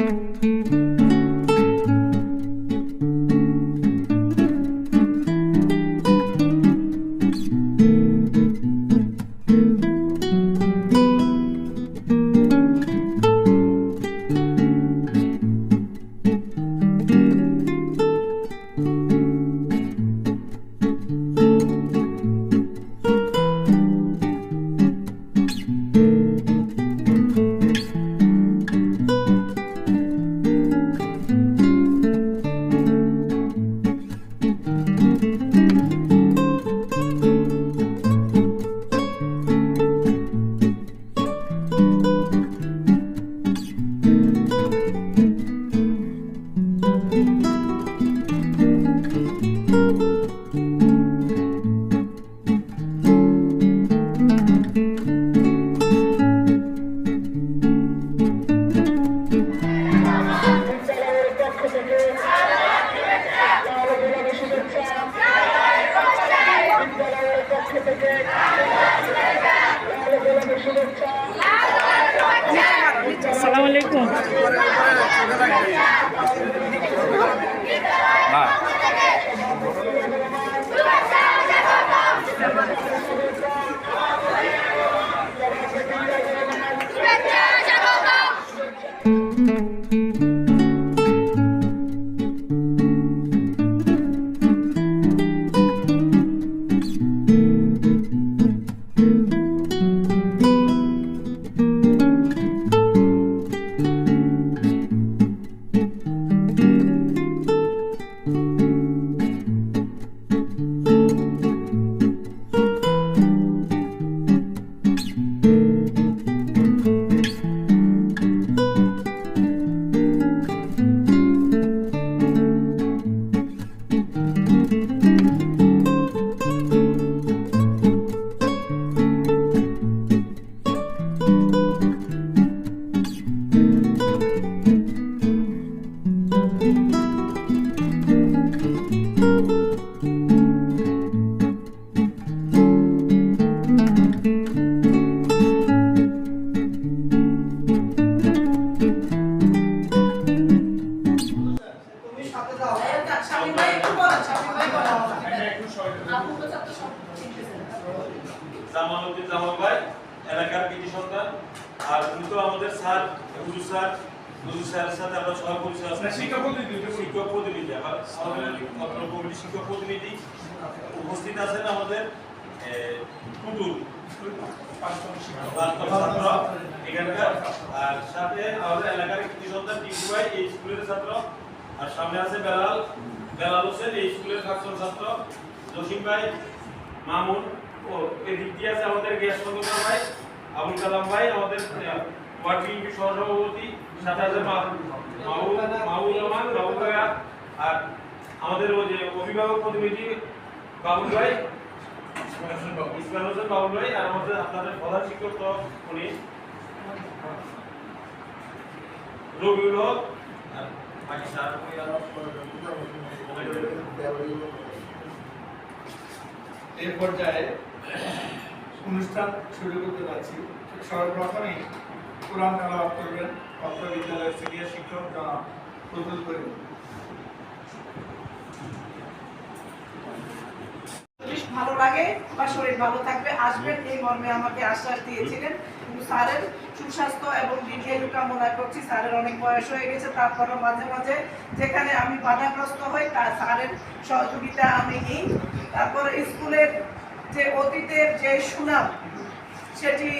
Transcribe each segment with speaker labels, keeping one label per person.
Speaker 1: thank you
Speaker 2: আসসালামু আলাইকুম
Speaker 3: জামালউদ্দিন জামাল ভাই এলাকার কৃতি সন্তান। আর উনি তো আমাদের স্যার হুজুর স্যার হুজুর স্যারের সাথে আমরা সহ পরিচয় আছে শিক্ষক প্রতিনিধি শিক্ষক প্রতিনিধি। আবার আমাদের কমিটি শিক্ষক প্রতিনিধি উপস্থিত আছেন আমাদের এ, ছাত্র এখানকার। আর সাথে আমাদের এলাকার কৃতি সন্তান টিপু এই স্কুলের ছাত্র। আর সামনে আছে বেলাল। বেলাল হোসেন এই স্কুলের প্রাক্তন ছাত্র। জসিম ভাই মামুন ও এদিক দিয়ে আছে আমাদের গ্যাস ভাই আবুল কালাম ভাই আমাদের আহ, ওয়ার্ড সহসভাপতি মাহবুব রহমান বাবু আর আমাদের ওই যে অভিভাবক প্রতিনিধি বাবুল ভাই ইসমাইল হোসেন বাবুল ভাই আর আমাদের আপনাদের প্রধান শিক্ষক তো উনি। রবিউল হক আর বাকি স্যার।
Speaker 4: এই পর্যায়ে অনুষ্ঠান শুরু করতে যাচ্ছি। সর্বপ্রথমেই কোরআন তালাওয়াত করবেন, অত্র বিদ্যালয়ের সিনিয়র শিক্ষক জনাব প্রতুল করিম
Speaker 5: ভালো লাগে বা শরীর ভালো থাকবে, আসবেন, এই মর্মে আমাকে আশ্বাস দিয়েছিলেন। স্যারের সুস্বাস্থ্য এবং দীর্ঘায়ু কামনা করছি, স্যারের অনেক বয়স হয়ে গেছে, তারপরও মাঝে মাঝে যেখানে আমি বাধাগ্রস্ত হই, তা স্যারের সহযোগিতা আমি নিই। তারপর স্কুলের যে অতীতের যে সুনাম, সেটি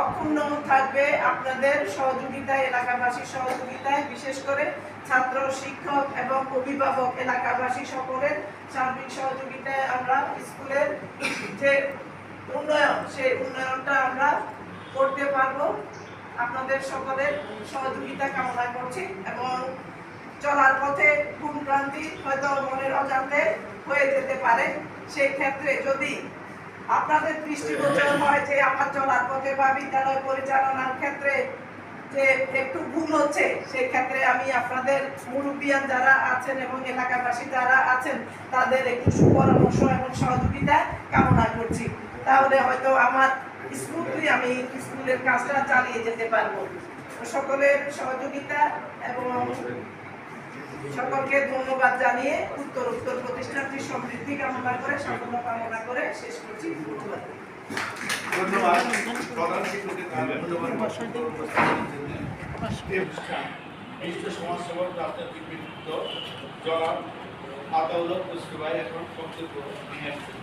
Speaker 5: অক্ষুণ্ণ থাকবে আপনাদের সহযোগিতায়, এলাকাবাসীর সহযোগিতায়, বিশেষ করে ছাত্র, শিক্ষক এবং অভিভাবক এলাকাবাসী সকলের সার্বিক সহযোগিতায় আমরা স্কুলের যে উন্নয়ন, সেই উন্নয়নটা আমরা করতে পারব। আপনাদের সকলের সহযোগিতা কামনা করছি এবং চলার পথে ঘুম ক্রান্তি হয়তো মনের অজান্তে হয়ে যেতে পারে। সেই ক্ষেত্রে যদি আপনাদের দৃষ্টিগোচর হয় যে আমার চলার পথে বা বিদ্যালয় পরিচালনার ক্ষেত্রে যে একটু ভুল হচ্ছে সেই ক্ষেত্রে আমি আপনাদের মুরব্বিয়ান যারা আছেন এবং এলাকাবাসী যারা আছেন, তাদের একটু সুপরামর্শ এবং সহযোগিতা কামনা করছি। তাহলে হয়তো আমার স্মুথলি আমি স্কুলের কাজটা চালিয়ে যেতে পারব। সকলের সহযোগিতা এবং সকলকে ধন্যবাদ জানিয়ে উত্তর উত্তর প্রতিষ্ঠানটি সমৃদ্ধি কামনা করে, সাফল্য কামনা করে শেষ করছি। ধন্যবাদ।
Speaker 4: ধন্যবাদ। প্রধান ব্যক্তিত্ব জনাব আতাউল্লাহ এখন বক্তব্য নিয়ে আসছেন।